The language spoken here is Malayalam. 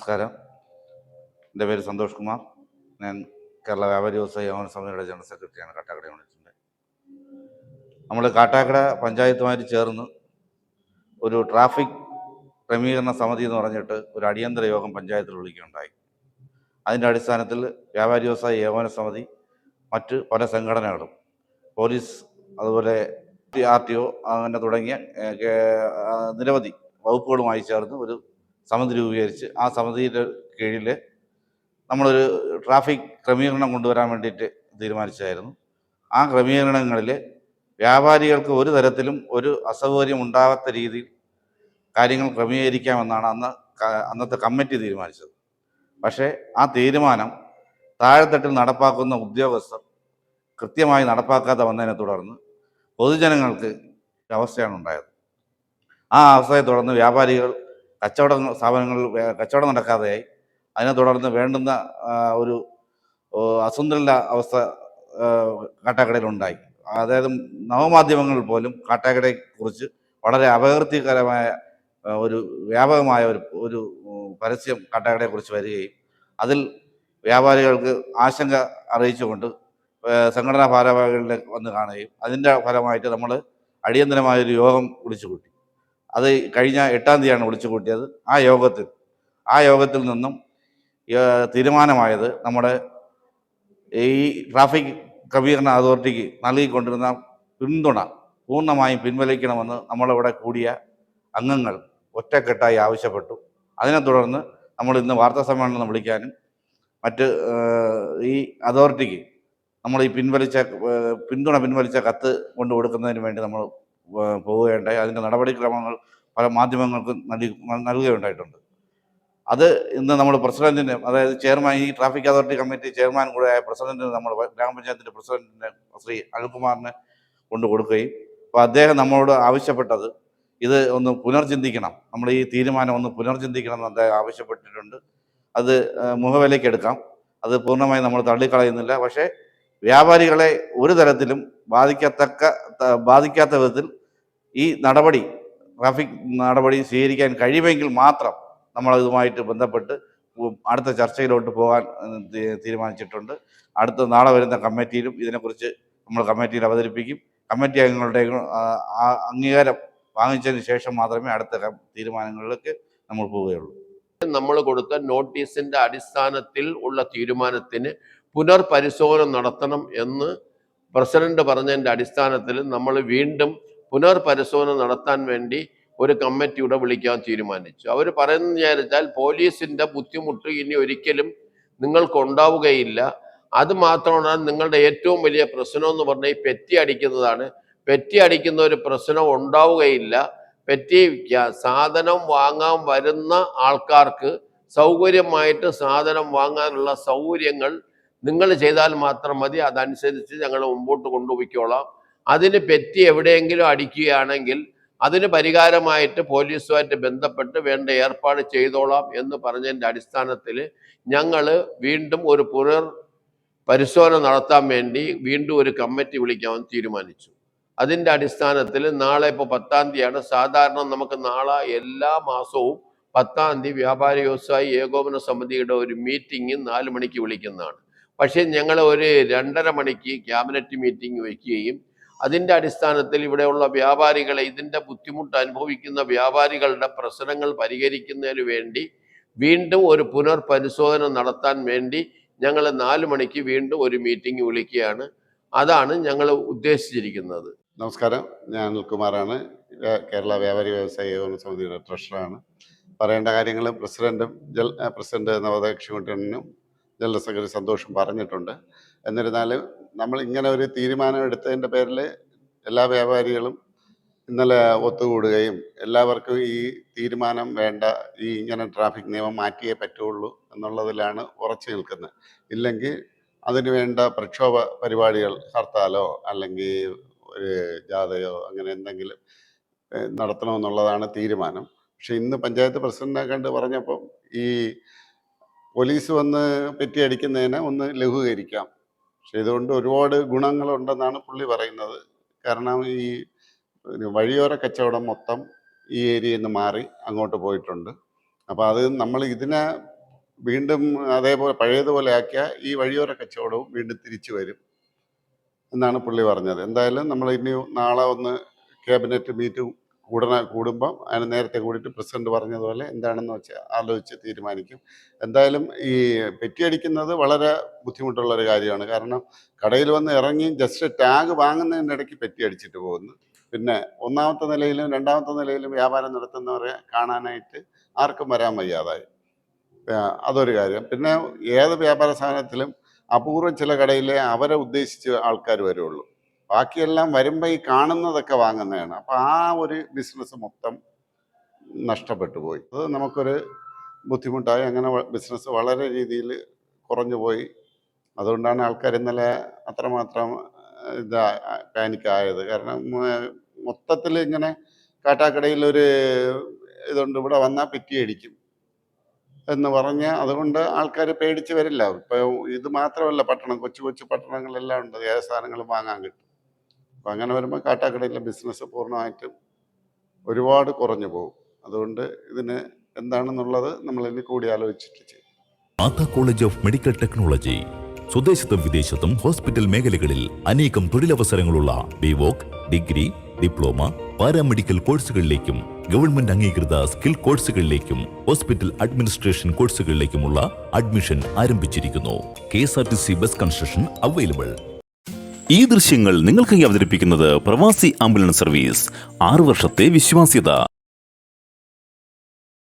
നമസ്കാരം. എന്റെ പേര് സന്തോഷ് കുമാർ. ഞാൻ കേരള വ്യാപാരി വ്യവസായ യോഗ സമിതിയുടെ ജനറൽ സെക്രട്ടറിയാണ് കാട്ടാക്കട യൂണിറ്റിന്റെ. നമ്മൾ കാട്ടാക്കട പഞ്ചായത്തുമായിട്ട് ചേർന്ന് ഒരു ട്രാഫിക് ക്രമീകരണ സമിതി എന്ന് പറഞ്ഞിട്ട് ഒരു അടിയന്തര യോഗം പഞ്ചായത്തിൽ വിളിക്കുകയുണ്ടായി. അതിന്റെ അടിസ്ഥാനത്തിൽ വ്യാപാരി വ്യവസായ ഏകോപന സമിതി മറ്റ് പല സംഘടനകളും പോലീസ് അതുപോലെ ആർ ടി ഒ അങ്ങനെ തുടങ്ങിയ നിരവധി വകുപ്പുകളുമായി ചേർന്ന് ഒരു സമിതി രൂപീകരിച്ച് ആ സമിതിയുടെ കീഴിൽ നമ്മളൊരു ട്രാഫിക് ക്രമീകരണം കൊണ്ടുവരാൻ വേണ്ടിയിട്ട് തീരുമാനിച്ചായിരുന്നു ആ ക്രമീകരണങ്ങളിൽ വ്യാപാരികൾക്ക് ഒരു തരത്തിലും ഒരു അസൗകര്യം ഉണ്ടാകാത്ത രീതിയിൽ കാര്യങ്ങൾ ക്രമീകരിക്കാമെന്നാണ് അന്ന് അന്നത്തെ കമ്മിറ്റി തീരുമാനിച്ചത്. പക്ഷേ ആ തീരുമാനം താഴെത്തട്ടിൽ നടപ്പാക്കുന്ന ഉദ്യോഗസ്ഥർ കൃത്യമായി നടപ്പാക്കാതെ വന്നതിനെ തുടർന്ന് പൊതുജനങ്ങൾക്ക് അവസ്ഥയാണ് ഉണ്ടായത്. ആ അവസ്ഥയെ തുടർന്ന് വ്യാപാരികൾ കച്ചവട സ്ഥാപനങ്ങളിൽ കച്ചവടം നടക്കാതെയായി. അതിനെ തുടർന്ന് വേണ്ടുന്ന ഒരു അസന്തുലിത അവസ്ഥ കാട്ടാക്കടയിലുണ്ടായി. അതായത് നവമാധ്യമങ്ങൾ പോലും കാട്ടാക്കടയെ കുറിച്ച് വളരെ അപകീർത്തികരമായ ഒരു വ്യാപകമായ ഒരു ഒരു പരസ്യം കാട്ടാക്കടയെ കുറിച്ച് വരികയും അതിൽ വ്യാപാരികൾക്ക് ആശങ്ക അറിയിച്ചുകൊണ്ട് സംഘടനാ ഭാരവാഹികളിലേക്ക് വന്ന് കാണുകയും അതിന്റെ ഫലമായിട്ട് നമ്മൾ അടിയന്തരമായൊരു യോഗം വിളിച്ചു കൂട്ടി അത് കഴിഞ്ഞ എട്ടാം തീയതിയാണ് വിളിച്ചു കൂട്ടിയത്. ആ യോഗത്തിൽ ആ യോഗത്തിൽ നിന്നും തീരുമാനമായത് നമ്മുടെ ഈ ട്രാഫിക് ക്രമീകരണ അതോറിറ്റിക്ക് നൽകിക്കൊണ്ടിരുന്ന പിന്തുണ പൂർണമായും പിൻവലിക്കണമെന്ന് നമ്മളിവിടെ കൂടിയ അംഗങ്ങൾ ഒറ്റക്കെട്ടായി ആവശ്യപ്പെട്ടു. അതിനെ തുടർന്ന് നമ്മൾ ഇന്ന് വാർത്താ സമ്മേളനം വിളിക്കാനും മറ്റ് ഈ അതോറിറ്റിക്ക് നമ്മൾ ഈ പിൻവലിച്ച പിന്തുണ പിൻവലിച്ച കത്ത് കൊണ്ടു കൊടുക്കുന്നതിന് വേണ്ടി നമ്മൾ പോവുകയുണ്ടായി. അതിന്റെ നടപടിക്രമങ്ങൾ പല മാധ്യമങ്ങൾക്കും നൽകി നൽകുകയുണ്ടായിട്ടുണ്ട്. അത് ഇന്ന് നമ്മൾ പ്രസിഡന്റിന് അതായത് ചെയർമാൻ ഈ ട്രാഫിക് അതോറിറ്റി കമ്മിറ്റി ചെയർമാൻ കൂടെ ആയ പ്രസിഡന്റിന് നമ്മൾ ഗ്രാമപഞ്ചായത്തിന്റെ പ്രസിഡന്റിന് ശ്രീ അനിൽകുമാറിന് കൊണ്ടു കൊടുക്കുകയും അപ്പോൾ അദ്ദേഹം നമ്മളോട് ആവശ്യപ്പെട്ടത് ഇത് ഒന്ന് പുനർചിന്തിക്കണം. നമ്മൾ ഈ തീരുമാനം ഒന്ന് പുനർചിന്തിക്കണം എന്ന് അദ്ദേഹം ആവശ്യപ്പെട്ടിട്ടുണ്ട്. അത് മുഖവിലയ്ക്ക് എടുക്കാം. അത് പൂർണമായി നമ്മൾ തള്ളിക്കളയുന്നില്ല. പക്ഷേ വ്യാപാരികളെ ഒരു തരത്തിലും ബാധിക്കത്തക്ക ബാധിക്കാത്ത വിധത്തിൽ ഈ നടപടി ട്രാഫിക് നടപടി സ്വീകരിക്കാൻ കഴിയുമെങ്കിൽ മാത്രം നമ്മൾ ഇതുമായിട്ട് ബന്ധപ്പെട്ട് അടുത്ത ചർച്ചയിലോട്ട് പോകാൻ തീരുമാനിച്ചിട്ടുണ്ട്. അടുത്ത നാളെ വരുന്ന കമ്മിറ്റിയിലും ഇതിനെക്കുറിച്ച് നമ്മൾ കമ്മിറ്റിയിൽ അവതരിപ്പിക്കും. കമ്മിറ്റി അംഗങ്ങളുടെ അംഗീകാരം വാങ്ങിച്ചതിന് ശേഷം മാത്രമേ അടുത്ത തീരുമാനങ്ങളിലേക്ക് നമ്മൾ പോവുകയുള്ളൂ. നമ്മൾ കൊടുത്ത നോട്ടീസിന്റെ അടിസ്ഥാനത്തിൽ ഉള്ള തീരുമാനത്തിന് പുനർപരിശോധന നടത്തണം എന്ന് പ്രസിഡന്റ് പറഞ്ഞതിന്റെ അടിസ്ഥാനത്തിൽ നമ്മൾ വീണ്ടും പുനർപരിശോധന നടത്താൻ വേണ്ടി ഒരു കമ്മിറ്റിയുടെ വിളിക്കാൻ തീരുമാനിച്ചു. അവർ പറയുന്നത് വിചാരിച്ചാൽ പോലീസിന്റെ ബുദ്ധിമുട്ട് ഇനി ഒരിക്കലും നിങ്ങൾക്ക് ഉണ്ടാവുകയില്ല. അത് മാത്രമാണ് നിങ്ങളുടെ ഏറ്റവും വലിയ പ്രശ്നം എന്ന് പറഞ്ഞാൽ ഈ പെറ്റി അടിക്കുന്നതാണ്. പെറ്റി അടിക്കുന്ന ഒരു പ്രശ്നം ഉണ്ടാവുകയില്ല. പെറ്റി സാധനം വാങ്ങാൻ വരുന്ന ആൾക്കാർക്ക് സൗകര്യമായിട്ട് സാധനം വാങ്ങാനുള്ള സൗകര്യങ്ങൾ നിങ്ങൾ ചെയ്താൽ മാത്രം മതി. അതനുസരിച്ച് ഞങ്ങൾ മുമ്പോട്ട് കൊണ്ടുപോയിക്കോളാം. അതിന് പെറ്റി എവിടെയെങ്കിലും അടിക്കുകയാണെങ്കിൽ അതിന് പരിഹാരമായിട്ട് പോലീസുമായിട്ട് ബന്ധപ്പെട്ട് വേണ്ട ഏർപ്പാട് ചെയ്തോളാം എന്ന് പറഞ്ഞതിന്റെ അടിസ്ഥാനത്തിൽ ഞങ്ങൾ വീണ്ടും ഒരു പുനർ പരിശോധന നടത്താൻ വേണ്ടി വീണ്ടും ഒരു കമ്മിറ്റി വിളിക്കാൻ തീരുമാനിച്ചു. അതിന്റെ അടിസ്ഥാനത്തിൽ നാളെ ഇപ്പോൾ പത്താം തീയതിയാണ്. സാധാരണ നമുക്ക് നാളെ എല്ലാ മാസവും പത്താം തീയതി വ്യാപാരി വ്യവസായി ഏകോപന സമിതിയുടെ ഒരു മീറ്റിംഗ് നാല് മണിക്ക് വിളിക്കുന്നതാണ്. പക്ഷേ ഞങ്ങൾ ഒരു രണ്ടര മണിക്ക് ക്യാബിനറ്റ് മീറ്റിംഗ് വയ്ക്കുകയും അതിന്റെ അടിസ്ഥാനത്തിൽ ഇവിടെയുള്ള വ്യാപാരികളെ ഇതിന്റെ ബുദ്ധിമുട്ട് അനുഭവിക്കുന്ന വ്യാപാരികളുടെ പ്രശ്നങ്ങൾ പരിഹരിക്കുന്നതിന് വേണ്ടി വീണ്ടും ഒരു പുനർപരിശോധന നടത്താൻ വേണ്ടി ഞങ്ങൾ നാല് മണിക്ക് വീണ്ടും ഒരു മീറ്റിംഗ് വിളിക്കുകയാണ്. അതാണ് ഞങ്ങൾ ഉദ്ദേശിച്ചിരിക്കുന്നത്. നമസ്കാരം. ഞാൻ അനിൽകുമാറാണ്. കേരള വ്യാപാരി വ്യവസായ ഏകോപന സമിതിയുടെ ട്രഷറാണ് പറയേണ്ട കാര്യങ്ങൾ പ്രസിഡന്റും ജൽ പ്രസിഡന്റ് നവോദയ കൃഷിമണ്ഡലിനും ജനറൽ സെക്രട്ടറി സന്തോഷം പറഞ്ഞിട്ടുണ്ട്. എന്നിരുന്നാലും നമ്മൾ ഇങ്ങനെ ഒരു തീരുമാനം എടുത്തതിന്റെ പേരിൽ എല്ലാ വ്യാപാരികളും ഇന്നലെ ഒത്തുകൂടുകയും എല്ലാവർക്കും ഈ തീരുമാനം വേണ്ട ഈ ഇങ്ങനെ ട്രാഫിക് നിയമം മാറ്റിയേ പറ്റുള്ളൂ എന്നുള്ളതിലാണ് ഉറച്ചു നിൽക്കുന്നത്. ഇല്ലെങ്കിൽ അതിനുവേണ്ട പ്രക്ഷോഭ പരിപാടികൾ ഹർത്താലോ അല്ലെങ്കിൽ ഒരു ജാഥയോ അങ്ങനെ എന്തെങ്കിലും നടത്തണമെന്നുള്ളതാണ് തീരുമാനം. പക്ഷെ ഇന്ന് പഞ്ചായത്ത് പ്രസിഡന്റിനെ കണ്ട് പറഞ്ഞപ്പം ഈ പോലീസ് വന്ന് പെറ്റിയടിക്കുന്നതിനെ ഒന്ന് ലഘൂകരിക്കാം. പക്ഷെ ഇതുകൊണ്ട് ഒരുപാട് ഗുണങ്ങളുണ്ടെന്നാണ് പുള്ളി പറയുന്നത്. കാരണം ഈ വഴിയോര കച്ചവടം മൊത്തം ഈ ഏരിയയിൽ നിന്ന് മാറി അങ്ങോട്ട് പോയിട്ടുണ്ട്. അപ്പോൾ അത് നമ്മൾ ഇതിനെ വീണ്ടും അതേപോലെ പഴയതുപോലെ ആക്കിയാൽ ഈ വഴിയോര കച്ചവടവും വീണ്ടും തിരിച്ചു വരും എന്നാണ് പുള്ളി പറഞ്ഞത്. എന്തായാലും നമ്മൾ ഇനി നാളെ ഒന്ന് ക്യാബിനറ്റ് മീറ്റ് കൂടണ കൂടുമ്പം അതിന് നേരത്തെ കൂടിയിട്ട് പ്രസിഡന്റ് പറഞ്ഞതുപോലെ എന്താണെന്ന് വെച്ചാൽ ആലോചിച്ച് തീരുമാനിക്കും. എന്തായാലും ഈ പെറ്റിയടിക്കുന്നത് വളരെ ബുദ്ധിമുട്ടുള്ള ഒരു കാര്യമാണ്. കാരണം കടയിൽ വന്ന് ഇറങ്ങി ജസ്റ്റ് ടാഗ് വാങ്ങുന്നതിനിടയ്ക്ക് പെറ്റി അടിച്ചിട്ട് പോകുന്നു. പിന്നെ ഒന്നാമത്തെ നിലയിലും രണ്ടാമത്തെ നിലയിലും വ്യാപാരം നടത്തുന്നവരെ കാണാനായിട്ട് ആർക്കും വരാൻ വയ്യാതായി. അതൊരു കാര്യം. പിന്നെ ഏത് വ്യാപാര സാധനത്തിലും അപൂർവം ചില കടയിലെ അവരെ ഉദ്ദേശിച്ച് ആൾക്കാർ വരുള്ളൂ. ബാക്കിയെല്ലാം വരുമ്പോൾ ഈ കാണുന്നതൊക്കെ വാങ്ങുന്നതാണ്. അപ്പോൾ ആ ഒരു ബിസിനസ് മൊത്തം നഷ്ടപ്പെട്ടു പോയി. അത് നമുക്കൊരു ബുദ്ധിമുട്ടായി. അങ്ങനെ ബിസിനസ് വളരെ രീതിയിൽ കുറഞ്ഞു പോയി. അതുകൊണ്ടാണ് ആൾക്കാർ ഇന്നലെ അത്രമാത്രം ഇതാ പാനിക്കായത്. കാരണം മൊത്തത്തിൽ ഇങ്ങനെ കാട്ടാക്കടയിൽ ഒരു ഇതുണ്ട്. ഇവിടെ വന്നാൽ പിറ്റിയടിക്കും എന്ന് പറഞ്ഞ് അതുകൊണ്ട് ആൾക്കാർ പേടിച്ച് വരില്ല. ഇപ്പം ഇത് മാത്രമല്ല പട്ടണം കൊച്ചു കൊച്ചു പട്ടണങ്ങളെല്ലാം ഉണ്ട്. ഏത് സാധനങ്ങളും വാങ്ങാൻ കിട്ടും. അപ്പം അങ്ങനെ വരുമ്പോൾ കാട്ടാക്കടയിലെ ബിസിനസ് പൂർണമായിട്ടും ഒരുപാട് കുറഞ്ഞു പോകും. അതുകൊണ്ട് ഇതിന് എന്താണെന്നുള്ളത് നമ്മൾ ഇനി കൂടി ആലോചിച്ചിട്ട് ചെയ്യും കോളേജ് ഓഫ് മെഡിക്കൽ ടെക്നോളജി സ്വദേശത്തും വിദേശത്തും ഹോസ്പിറ്റൽ മേഖലകളിൽ അനേകം തൊഴിലവസരങ്ങളുള്ള B Voc degree diploma paramedical കോഴ്സുകളിലേക്കും government അംഗീകൃത സ്കിൽ കോഴ്സുകളിലേക്കും ഹോസ്പിറ്റൽ അഡ്മിനിസ്ട്രേഷൻ കോഴ്സുകളിലേക്കുമുള്ള അഡ്മിഷൻ ആരംഭിച്ചിരിക്കുന്നു. K S R T C bus construction available. ഈ ദൃശ്യങ്ങൾ നിങ്ങൾക്കായി അവതരിപ്പിക്കുന്നത് പ്രവാസി ആംബുലൻസ് സർവീസ്. ആറു വർഷത്തെ വിശ്വാസ്യത.